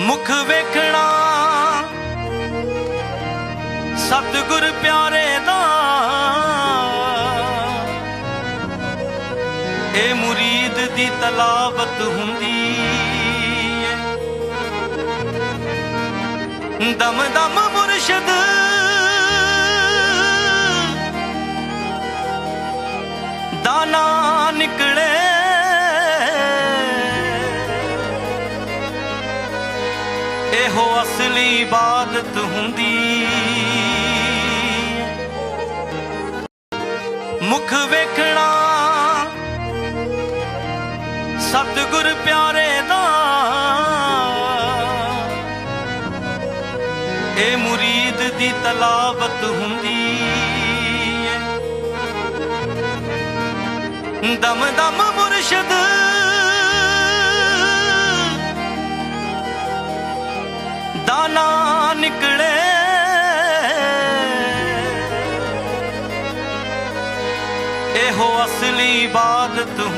ਮੁਖ ਵੇਖਣਾ। ਸਤਿਗੁਰ ਪਿਆਰੇ ਦਾ। ਇਹ ਮੁਰੀਦ ਦੀ ਤਲਾਵਤ ਹੁੰਦੀ ਏ। ਦਮ ਦਮ ਮੁਰਸ਼ਿਦ ਇਹੋ ਅਸਲੀ ਇਬਾਦਤ ਹੁੰਦੀ ਏ। ਮੁਖ ਵੇਖਣਾ, ਸਤਿਗੁਰ ਪਿਆਰੇ ਦਾ ਇਹ ਮੁਰੀਦ ਦੀ ਤਲਾਵਤ ਹੁੰਦੀ ਏ ਦਮ ਦਮ ਮੁਰਸ਼ਿਦ ਦਾਨਾ ਨਿਕਲੇ। ਇਹੋ ਅਸਲੀ ਬਾਤ ਤੂੰ